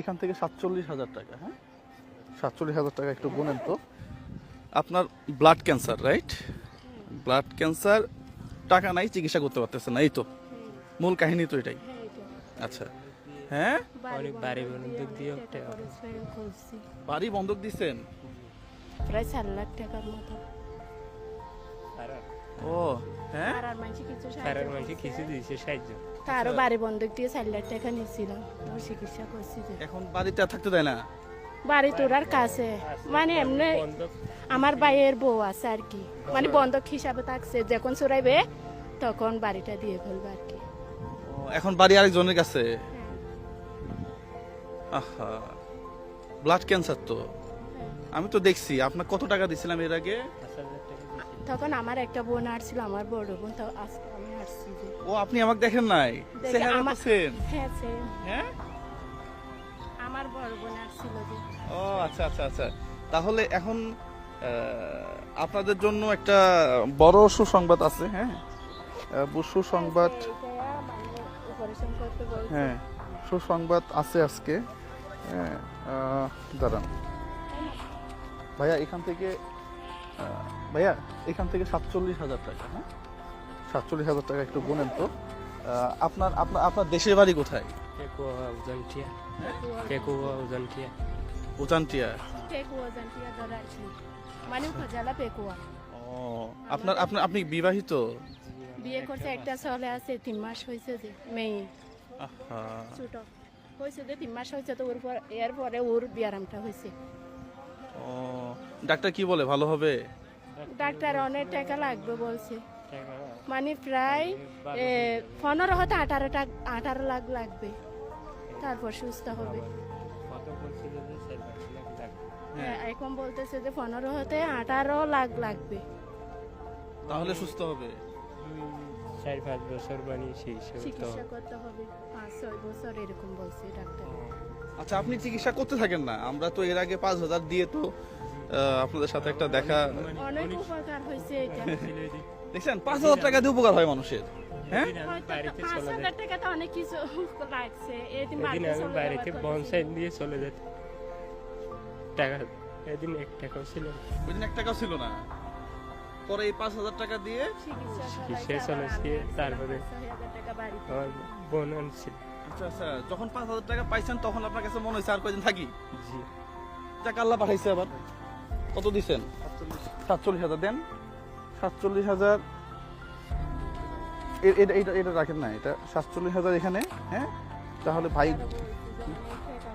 এখান থেকে সাতচল্লিশ হাজার টাকা হ্যাঁ? সাতচল্লিশ হাজার টাকা একটু গুনেন তো। আপনার blood cancer right blood cancer টাকা নাই চিকিৎসা করতে পারতেছে না এই তো। মূল কাহিনী তো এটাই। হ্যাঁ আচ্ছা হ্যাঁ? অনেক বাড়ি বন্ধক দিয়ে বাড়ি বন্ধক দিচ্ছেন প্রায় চার লাখ টাকার মতো। পাড়ার মানুষ কিছু দিয়েছে সাহায্য। তারও বাড়ি বন্ধক দিয়ে চার লাখ টাকা নিয়েছিলাম চিকিৎসা করছি যে। এখন বাড়িতে আর থাকতে দেয় না? বাড়ি তোরার কাছে। মানে এমনি আমার ভাইয়ের বউ আছে আর কি। মানে বন্ধক হিসাবে থাকছে যখন চড়াইবে তখন বাড়িটা দিয়ে ফেলবে আর কি। এখন বাড়ি আরেকজনের কাছে? আহা ব্লাড ক্যান্সার তো। আমি তো দেখছি আপনার কত টাকা দিছিলাম এর আগে? তখন আমার একটা বোন আসছিল আমার বড় বোন তো আজকে আমি আসছি ও আপনি আমাকে দেখেন নাই? চেহারা তো same, হ্যাঁ সে হ্যাঁ? আমার বড় বোন আসছিল ও আচ্ছা আচ্ছা আচ্ছা। তাহলে এখন আপনাদের জন্য একটা বড় সুসংবাদ আছে হ্যাঁ? সুসংবাদ করতে বলছে। হ্যাঁ সুসংবাদ আছে আজকে। হ্যাঁ দাঁড়ান। ভাইয়া এখান থেকে ভাইয়া এখান থেকে সাতচল্লিশ হাজার টাকা হ্যাঁ? সাতচল্লিশ হাজার টাকা একটু গুনেন তো। আপনার আপনার আপনার দেশের বাড়ি কোথায়? উজানটিয়া। মানে ও আপনার আপনার আপনি বিবাহিত? বিয়ে করছে একটা ছেলে আছে তিন মাস হয়েছে যে মেয়ে। ছোট। হয়েছে যে তিন মাস হয়েছে তো ওর পর এর পরে ওর বিয়ারামটা হয়েছে। ও ডাক্তার কি বলে ভালো হবে? ডাক্তার অনেক টাকা লাগবে বলছে। মানে প্রায় পনেরো হতে আঠারো টাকা আঠারো লাখ লাগবে। তারপর সুস্থ হবে। হ্যাঁ। হ্যাঁ, এখন বলতেছে যে পনেরো হতে আঠারো লাখ লাগবে। তাহলে সুস্থ হবে। চার পাঁচ বছর বানিয়ে সেই সব তো চিকিৎসা করতে হবে। পাঁচ ছয় বছর এরকম বলছে ডাক্তার। আচ্ছা আপনি চিকিৎসা করতে থাকেন না? আমরা তো এর আগে পাঁচ হাজার দিয়ে তো আহ, আপনাদের সাথে একটা দেখা অনেক উপকার হয়েছে এটা। দেখছেন? পাঁচ হাজার টাকা দিয়ে উপকার হয় মানুষের। হ্যাঁ? এদিন আমি হয়তো বাড়িতে পাঁচ চলে হাজার টাকা তো অনেক কিছু লাগছে। এদিন এদিন বাড়িতে আমি চলে বাড়িতে যাওয়ার কথা বনসাই দিয়ে চলে যেত টাকা এদিন এক টাকাও ছিল না। ওই দিন এক টাকাও ছিল না? পরে এই পাঁচ হাজার টাকা দিয়ে চিকিৎসা চলেছে, তারপরে আমার বোন আনছিল আচ্ছা আচ্ছা যখন পাঁচ হাজার টাকা পাইছেন তখন আপনার কাছে মনে হয়েছে আর কয়দিন থাকি? জি। টাকা আল্লাহ পাঠাইছে আবার। কত দিছেন? সাতচল্লিশ হাজার। দেন। সাতচল্লিশ হাজার। এটা এটা রাখেন না এটা সাতচল্লিশ হাজার এখানে হ্যাঁ? তাহলে ভাই